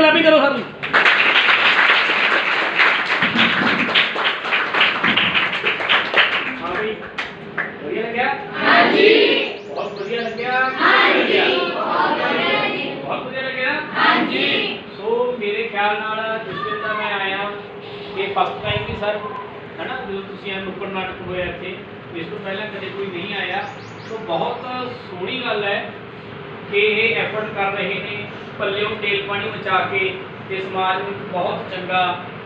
ਕਲਾਪਿੰਗ ਕਰੋ ਸਰ ਹਾਂ ਬਈ ਵਧੀਆ ਲੱਗਿਆ ਹਾਂਜੀ ਬਹੁਤ ਵਧੀਆ ਲੱਗਿਆ ਹਾਂਜੀ ਬਹੁਤ ਵਧੀਆ ਲੱਗਿਆ ਹਾਂਜੀ ਸੋ ਮੇਰੇ ਖਿਆਲ ਨਾਲ ਜਿਸ ਦਿਨ ਦਾ ਮੈਂ ਆਇਆ ਇਹ ਫਸਟ ਟਾਈਮ ਵੀ ਸਰ ਹਨਾ ਜਦੋਂ ਤੁਸੀਂ ਇਹ ਨੁੱਕੜ ਨਾਟਕ ਹੋਇਆ ਇੱਥੇ ਇਸ ਤੋਂ ਪਹਿਲਾਂ ਕਦੇ ਕੋਈ ਨਹੀਂ ਆਇਆ ਸੋ ਬਹੁਤ ਸੋਹਣੀ ਗੱਲ ਹੈ ਕਿ ਇਹ ਐਫਰਟ ਕਰ ਰਹੇ ਨੇ ਪੱਲਿਓਂ ਤੇਲ ਪਾਣੀ ਬਚਾ ਕੇ ਤੇ ਸਮਾਜ ਨੂੰ ਇੱਕ ਬਹੁਤ ਚੰਗਾ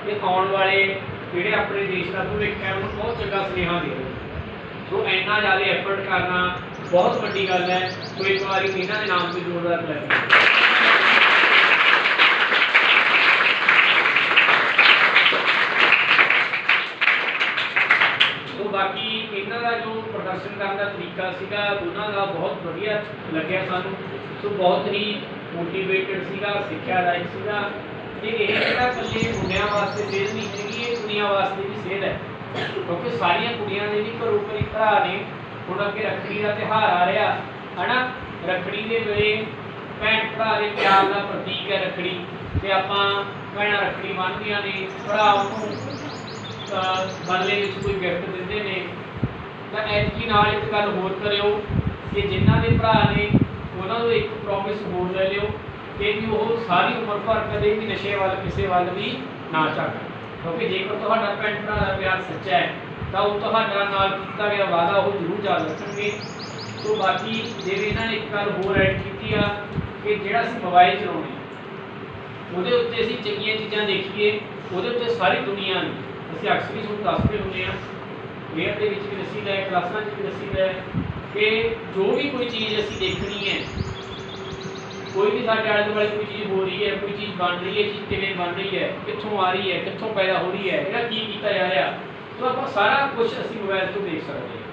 ਤੇ ਆਉਣ ਵਾਲੇ ਜਿਹੜੇ ਆਪਣੇ ਦੇਸ਼ ਦਾ ਭਵਿੱਖ ਹੈ, ਉਹਨੂੰ ਬਹੁਤ ਚੰਗਾ ਸੁਨੇਹਾ ਦੇ ਰਹੇ ਸੋ ਇੰਨਾ ਜ਼ਿਆਦਾ ਐਫਰਟ ਕਰਨਾ ਬਹੁਤ ਵੱਡੀ ਗੱਲ ਹੈ। ਸੋ ਇੱਕ ਵਾਰੀ ਇਹਨਾਂ ਦੇ ਨਾਮ ਤੇ ਜ਼ੋਰਦਾਰ ਕਲੈਪ ਬਾਕੀ ਇਹਨਾਂ ਦਾ ਜੋ ਪ੍ਰਦਰਸ਼ਨ ਕਰਨ ਦਾ ਤਰੀਕਾ ਸੀਗਾ, ਉਹਨਾਂ ਦਾ ਬਹੁਤ ਵਧੀਆ ਲੱਗਿਆ ਸਾਨੂੰ। ਸੋ ਬਹੁਤ ਹੀ ਮੋਟੀਵੇਟਡ ਸੀਗਾ, ਸਿੱਖਿਆ ਸਿੱਖਿਆਦਾਇਕ ਸੀਗਾ। ਤੇ ਇਹ ਜਿਹੜਾ ਇਕੱਲੇ ਮੁੰਡਿਆਂ ਵਾਸਤੇ ਸੇਧ ਨਹੀਂ ਹੈਗੀ, ਇਹ ਕੁੜੀਆਂ ਵਾਸਤੇ ਵੀ ਸੇਧ ਹੈ। ਕਿਉਂਕਿ ਸਾਰੀਆਂ ਕੁੜੀਆਂ ਦੇ ਵੀ ਘਰੋਂ ਘਰੀ ਭਰਾ ਨੇ, ਹੁਣ ਅੱਗੇ ਰੱਖੜੀ ਦਾ ਤਿਉਹਾਰ ਆ ਰਿਹਾ, ਹਨਾ? ਰੱਖੜੀ ਦੇ ਵੇਲੇ ਭੈਣ ਭਰਾ ਦੇ ਪਿਆਰ ਦਾ ਪ੍ਰਤੀਕ ਹੈ ਰੱਖੜੀ, ਤੇ ਆਪਾਂ ਭੈਣਾਂ ਰੱਖੜੀ ਬੰਨ੍ਹਦੀਆਂ ਨੇ, ਭਰਾ ਉਹਨੂੰ, ਅਹ ਬਦਲੇ ਵਿੱਚ ਕੋਈ ਗਿਫਟ ਦਿੰਦੇ ਨੇ। ਤਾਂ ਐਤਕੀ ਨਾਲ ਇੱਕ ਗੱਲ ਹੋਰ ਕਰਿਓ, ਕਿ ਜਿਨ੍ਹਾਂ ਦੇ ਭਰਾ ਨੇ ਉਹਨਾਂ ਨੂੰ ਇੱਕ ਪ੍ਰੋਮਿਸ ਹੋਰ ਲੈ ਲਿਓ ਕਿ ਵੀ ਉਹ ਸਾਰੀ ਉਮਰ ਭਰ ਕਦੇ ਵੀ ਨਸ਼ੇ ਵੱਲ, ਕਿਸੇ ਵੱਲ ਵੀ ਨਾ ਝਾਕਣ। ਕਿਉਂਕਿ ਜੇਕਰ ਤੁਹਾਡਾ ਭੈਣ ਭਰਾ ਦਾ ਪਿਆਰ ਸੱਚਾ ਹੈ, ਤਾਂ ਉਹ ਤੁਹਾਡਾ ਨਾਲ ਕੀਤਾ ਗਿਆ ਵਾਅਦਾ ਉਹ ਜ਼ਰੂਰ ਯਾਦ ਰੱਖਣਗੇ। ਸੋ ਬਾਕੀ ਜਿਵੇਂ ਇਹਨਾਂ ਨੇ ਇੱਕ ਗੱਲ ਹੋਰ ਐਡ ਕੀਤੀ ਆ ਕਿ ਜਿਹੜਾ ਅਸੀਂ ਮੋਬਾਈਲ ਚਲਾਉਂਦੇ ਹਾਂ, ਉਹਦੇ ਉੱਤੇ ਅਸੀਂ ਚੰਗੀਆਂ ਚੀਜ਼ਾਂ ਦੇਖੀਏ, ਉਹਦੇ ਉੱਤੇ ਸਾਰੀ ਦੁਨੀਆ ਨੂੰ, ਅਸੀਂ ਅਕਸਰ ਹੀ ਤੁਹਾਨੂੰ ਦੱਸਦੇ ਹੁੰਦੇ ਹਾਂ। ਵੇਅਰ ਦੇ ਵਿੱਚ ਵੀ ਦੱਸੀਦਾ ਹੈ ਕਲਾਸਾਂ 'ਚ ਵੀ ਦੱਸੀਦਾ ਹੈ ਕਿ ਜੋ ਵੀ ਕੋਈ ਚੀਜ਼ ਅਸੀਂ ਦੇਖਣੀ ਹੈ, ਕੋਈ ਵੀ ਸਾਡੇ ਆਲੇ ਦੁਆਲੇ ਕੋਈ ਚੀਜ਼ ਹੋ ਰਹੀ ਹੈ, ਕੋਈ ਚੀਜ਼ ਬਣ ਰਹੀ ਹੈ ਚੀਜ਼ ਕਿਵੇਂ ਬਣ ਰਹੀ ਹੈ, ਕਿੱਥੋਂ ਆ ਰਹੀ ਹੈ, ਕਿੱਥੋਂ ਪੈਦਾ ਹੋ ਰਹੀ ਹੈ, ਇਹਦਾ ਕੀ ਕੀਤਾ ਜਾ ਰਿਹਾ ਸੋ ਆਪਾਂ ਸਾਰਾ ਕੁਝ ਅਸੀਂ ਮੋਬਾਈਲ ਤੋਂ ਦੇਖ ਸਕਦੇ ਹਾਂ।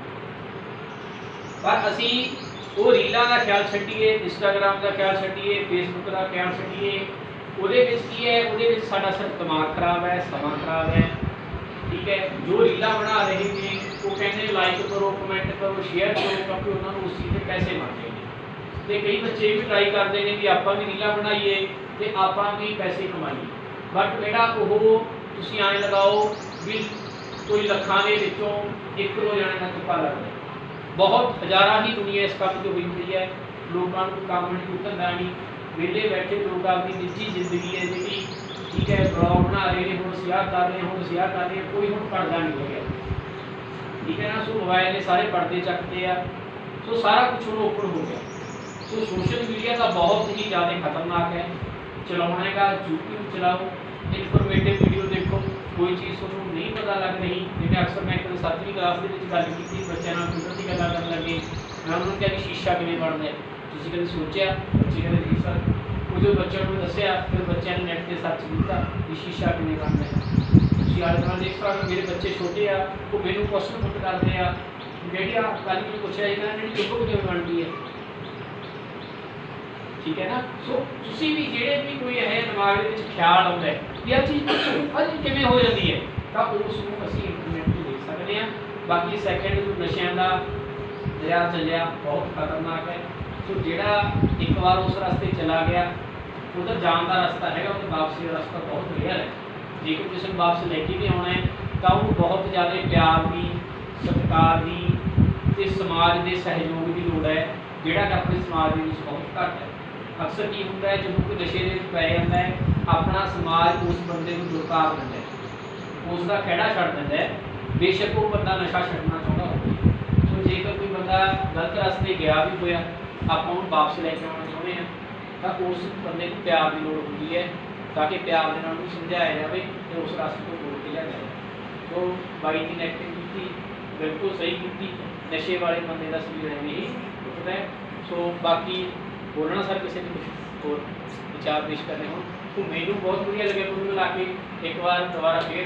ਪਰ ਅਸੀਂ ਉਹ ਰੀਲਾਂ ਦਾ ਖਿਆਲ ਛੱਡੀਏ ਇੰਸਟਾਗ੍ਰam ਦਾ ਖਿਆਲ ਛੱਡੀਏ ਫੇਸਬੁੱਕ ਦਾ ਖਿਆਲ ਛੱਡੀਏ, ਉਹਦੇ ਵਿੱਚ ਕੀ ਹੈ, ਉਹਦੇ ਵਿੱਚ ਸਾਡਾ ਸਿਰਫ ਦਿਮਾਗ ਖਰਾਬ ਹੈ, ਸਮਾਂ ਖਰਾਬ ਹੈ, ਠੀਕ ਹੈ, ਜੋ ਰੀਲਾਂ ਬਣਾ ਰਹੇ ਨੇ ਉਹ ਕਹਿੰਦੇ ਲਾਈਕ ਕਰੋ ਕਮੈਂਟ ਕਰੋ ਸ਼ੇਅਰ ਕਰੋ, ਕਿਉਂਕਿ ਉਹਨਾਂ ਨੂੰ ਉਸ ਚੀਜ਼ ਦੇ ਪੈਸੇ ਮਿਲਦੇ ਨੇ। ਤੇ ਕਈ ਬੱਚੇ ਵੀ ਟਰਾਈ ਕਰਦੇ ਨੇ ਵੀ ਆਪਾਂ ਵੀ ਰੀਲਾਂ ਬਣਾਈਏ ਤੇ ਆਪਾਂ ਵੀ ਪੈਸੇ ਕਮਾਈਏ। ਬਟ ਜਿਹੜਾ ਉਹ ਤੁਸੀਂ ਐਂ ਲਗਾਓ ਵੀ ਕੋਈ ਲੱਖਾਂ ਦੇ ਵਿੱਚੋਂ ਇੱਕ ਦੋ ਜਣੇ ਦਾ ਤੁਪਾ ਲੱਗਦਾ ਬਹੁਤ ਹਜ਼ਾਰਾਂ ਹੀ ਦੁਨੀਆ ਇਸ ਕੰਮ 'ਚ ਹੋਈ ਹੁੰਦੀ ਹੈ। ਲੋਕਾਂ ਨੂੰ ਕੋਈ ਕੰਮ ਨਹੀਂ, ਕੋਈ ਧੰਦਾ ਨਹੀਂ। ਵਿਹਲੇ ਬੈਠੇ ਲੋਕ ਆਪਣੀ ਨਿੱਜੀ ਜ਼ਿੰਦਗੀ ਹੈ ਜਿਹੜੀ, ਠੀਕ ਹੈ ਬਲੌਗ ਬਣਾ ਰਹੇ ਨੇ, ਹੁਣ ਸਿਆਹ ਕਰ ਰਹੇ, ਹੁਣ ਸਿਆਹ ਕਰ ਰਹੇ, ਕੋਈ ਹੁਣ ਪੜਦਾ ਨਹੀਂ ਹੋ ਠੀਕ ਹੈ ਨਾ, ਸੋ ਮੋਬਾਈਲ ਨੇ ਸਾਰੇ ਪਰਦੇ ਚੱਕਦੇ ਆ। ਸੋ ਸਾਰਾ ਕੁਝ ਹੁਣ ਓਪਨ ਹੋ ਗਿਆ। ਸੋ ਸੋਸ਼ਲ ਮੀਡੀਆ ਦਾ ਬਹੁਤ ਹੀ ਜ਼ਿਆਦਾ ਖਤਰਨਾਕ ਹੈ। ਚਲਾਉਣਾ ਹੈਗਾ, YouTube ਚਲਾਓ ਇਨਫੋਰਮੇਟਿਵ ਵੀਡੀਓ ਦੇਖੋ, ਕੋਈ ਚੀਜ਼ ਤੁਹਾਨੂੰ ਨਹੀਂ ਪਤਾ ਲੱਗ ਰਹੀ, ਜਿਵੇਂ ਅਕਸਰ ਮੈਂ ਕਦੇ ਸੱਤਵੀਂ ਕਲਾਸ ਦੇ ਵਿੱਚ ਗੱਲ ਕੀਤੀ, ਬੱਚਿਆਂ ਨਾਲ ਕੰਪਿਊਟਰ ਦੀ ਗੱਲਾਂ ਕਰਨ ਲੱਗੇ। ਮੈਂ ਉਹਨਾਂ ਨੂੰ ਕਿਹਾ ਵੀ ਸ਼ੀਸ਼ਾ ਕਿਵੇਂ ਬਣਦਾ ਹੈ? ਤੁਸੀਂ ਕਦੇ ਸੋਚਿਆ? ਬੱਚੇ ਕਹਿੰਦੇ ਨਹੀਂ ਸਰ ਉਹ ਜੋ ਬੱਚਿਆਂ ਨੂੰ ਦੱਸਿਆ, ਫਿਰ ਬੱਚਿਆਂ ਨੇ ਨੈਟ ਤੇ ਸਰਚ ਕੀਤਾ ਵੀ ਸ਼ੀਸ਼ਾ ਕਿਵੇਂ ਬਣਦਾ ਹੈ। ਤੁਸੀਂ ਆਲੇ ਦੁਆਲੇ ਦੇਖ ਸਕਦੇ ਮੇਰੇ ਬੱਚੇ ਛੋਟੇ ਆ, ਉਹ ਮੈਨੂੰ ਕੁਐਸਚਨ ਪੁੱਟ ਕਰਦੇ ਆ। ਜਿਹੜੀ ਕੱਲ ਮੈਨੂੰ ਪੁੱਛਿਆ ਸੀ ਕਹਿੰਦਾ ਜਿਹੜੀ ਚੁੱਪ ਕਿਵੇਂ ਬਣਦੀ ਹੈ। ਠੀਕ ਹੈ ਨਾ? ਸੋ ਤੁਸੀਂ ਵੀ ਜਿਹੜੇ ਵੀ ਕੋਈ ਇਹ ਦਿਮਾਗ ਦੇ ਵਿੱਚ ਖਿਆਲ ਆਉਂਦਾ ਹੈ, ਵੀ ਆਹ ਚੀਜ਼ ਅਜੀ ਕਿਵੇਂ ਹੋ ਜਾਂਦੀ ਹੈ, ਤਾਂ ਉਸ ਨੂੰ ਅਸੀਂ ਇੰਟਰਨੈਟ ਤੋਂ ਦੇਖ ਸਕਦੇ ਹਾਂ। ਬਾਕੀ ਸੈਕੰਡ ਜੋ ਨਸ਼ਿਆਂ ਦਾ ਦਰਿਆ ਚੱਲਿਆ, ਬਹੁਤ ਖਤਰਨਾਕ ਹੈ। ਸੋ ਜਿਹੜਾ ਇੱਕ ਵਾਰ ਉਸ ਰਸਤੇ ਚਲਾ ਗਿਆ ਉਧਰ ਜਾਣ ਦਾ ਰਸਤਾ ਹੈਗਾ, ਉਹਦੇ ਵਾਪਸੀ ਦਾ ਰਸਤਾ ਬਹੁਤ ਰੇਅਰ ਹੈ। ਜੇਕਰ ਕਿਸੇ ਨੂੰ ਵਾਪਸ ਲੈ ਕੇ ਵੀ ਆਉਣਾ ਹੈ, ਤਾਂ ਉਹਨੂੰ ਬਹੁਤ ਜ਼ਿਆਦਾ ਪਿਆਰ ਦੀ, ਸਤਿਕਾਰ ਦੀ ਤੇ ਸਮਾਜ ਦੇ ਸਹਿਯੋਗ ਦੀ ਲੋੜ ਹੈ, ਜਿਹੜਾ ਕਿ ਆਪਣੇ ਸਮਾਜ ਦੇ ਵਿੱਚ ਬਹੁਤ ਘੱਟ ਹੈ। ਅਕਸਰ ਕੀ ਹੁੰਦਾ ਹੈ, ਜਦੋਂ ਕੋਈ ਨਸ਼ੇ ਦੇ ਵਿੱਚ ਪੈ ਜਾਂਦਾ ਹੈ, ਆਪਣਾ ਸਮਾਜ ਉਸ ਬੰਦੇ ਨੂੰ ਦੁਰਕਾਰ ਦਿੰਦਾ ਹੈ। ਉਸ ਦਾ ਖਹਿੜਾ ਛੱਡ ਦਿੰਦਾ ਹੈ। ਬੇਸ਼ੱਕ ਉਹ ਬੰਦਾ ਨਸ਼ਾ ਛੱਡਣਾ ਚਾਹੁੰਦਾ ਹੋਵੇ। ਸੋ ਜੇਕਰ ਕੋਈ ਬੰਦਾ ਗਲਤ ਰਸਤੇ ਗਿਆ ਵੀ ਹੋਇਆ, ਆਪਾਂ ਉਹਨੂੰ ਵਾਪਸ ਲੈ ਕੇ ਆਉਣਾ ਚਾਹੁੰਦੇ ਹਾਂ, ਤਾਂ ਉਸ ਬੰਦੇ ਨੂੰ ਪਿਆਰ ਦੀ ਲੋੜ ਹੁੰਦੀ ਹੈ। ਤਾਂ ਕਿ ਪਿਆਰ ਦੇ ਨਾਲ ਉਹਨੂੰ ਸਮਝਾਇਆ ਜਾਵੇ ਤੇ ਉਸ ਰਸਤੇ ਤੋਂ ਮੋੜ ਕੇ ਲਿਆ ਜਾਵੇ। ਸੋ ਬਾਈ ਦੀ ਨੇ ਕੀਤੀ, ਬਿਲਕੁਲ ਸਹੀ ਕੀਤੀ, ਨਸ਼ੇ ਵਾਲੇ ਬੰਦੇ ਦਾ ਸਰੀਰ ਐਵੇਂ ਹੀ ਉੱਠਦਾ ਸੋ ਬਾਕੀ ਬੋਲਣਾ ਸਰ ਕਿਸੇ ਨੇ ਕੁਛ ਹੋਰ ਵਿਚਾਰ ਪੇਸ਼ ਕਰਨੇ ਹੋਣ। तो ਮੈਨੂੰ ਬਹੁਤ ਵਧੀਆ ਲੱਗਿਆ ਤੁਹਾਨੂੰ ਮਿਲਾ ਕੇ। ਇੱਕ ਵਾਰ ਦੁਬਾਰਾ ਫੇਰ।